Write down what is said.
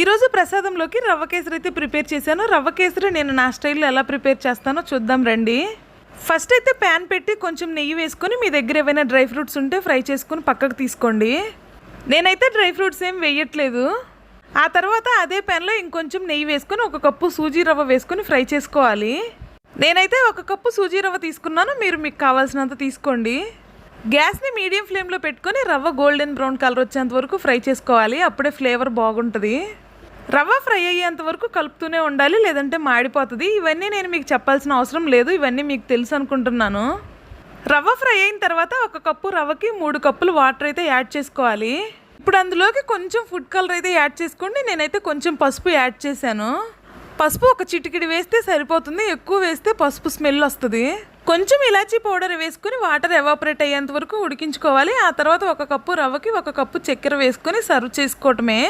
ఈరోజు ప్రసాదంలోకి రవ్వ కేసరి అయితే ప్రిపేర్ చేశాను. రవ్వ కేసరి నేను నా స్టైల్లో ఎలా ప్రిపేర్ చేస్తానో చూద్దాం రండి. ఫస్ట్ అయితే ప్యాన్ పెట్టి కొంచెం నెయ్యి వేసుకొని మీ దగ్గర ఏవైనా డ్రై ఫ్రూట్స్ ఉంటే ఫ్రై చేసుకొని పక్కకు తీసుకోండి. నేనైతే డ్రై ఫ్రూట్స్ ఏం వేయట్లేదు. ఆ తర్వాత అదే ప్యాన్లో ఇంకొంచెం నెయ్యి వేసుకొని ఒక కప్పు సూజీ రవ్వ వేసుకొని ఫ్రై చేసుకోవాలి. నేనైతే ఒక కప్పు సూజీ రవ్వ తీసుకున్నాను. మీరు మీకు కావాల్సినంత తీసుకోండి. గ్యాస్ని మీడియం ఫ్లేమ్లో పెట్టుకొని రవ్వ గోల్డెన్ బ్రౌన్ కలర్ వచ్చేంత వరకు ఫ్రై చేసుకోవాలి. అప్పుడే ఫ్లేవర్ బాగుంటుంది. రవ్వ ఫ్రై అయ్యేంత వరకు కలుపుతూనే ఉండాలి లేదంటే మాడిపోతుంది. ఇవన్నీ నేను మీకు చెప్పాల్సిన అవసరం లేదు. ఇవన్నీ మీకు తెలుసు అనుకుంటున్నాను. రవ్వ ఫ్రై అయిన తర్వాత ఒక కప్పు రవ్వకి మూడు కప్పులు వాటర్ అయితే యాడ్ చేసుకోవాలి. ఇప్పుడు అందులోకి కొంచెం ఫుడ్ కలర్ అయితే యాడ్ చేసుకోండి. నేనైతే కొంచెం పసుపు యాడ్ చేశాను. పసుపు ఒక చిటికిడి వేస్తే సరిపోతుంది ఎక్కువ వేస్తే పసుపు స్మెల్ వస్తుంది. కొంచెం ఇలాచీ పౌడర్ వేసుకుని వాటర్ ఎవాపరేట్ అయ్యేంత వరకు ఉడికించుకోవాలి. ఆ తర్వాత ఒక కప్పు రవ్వకి ఒక కప్పు చక్కెర వేసుకొని సర్వ్ చేసుకోవటమే.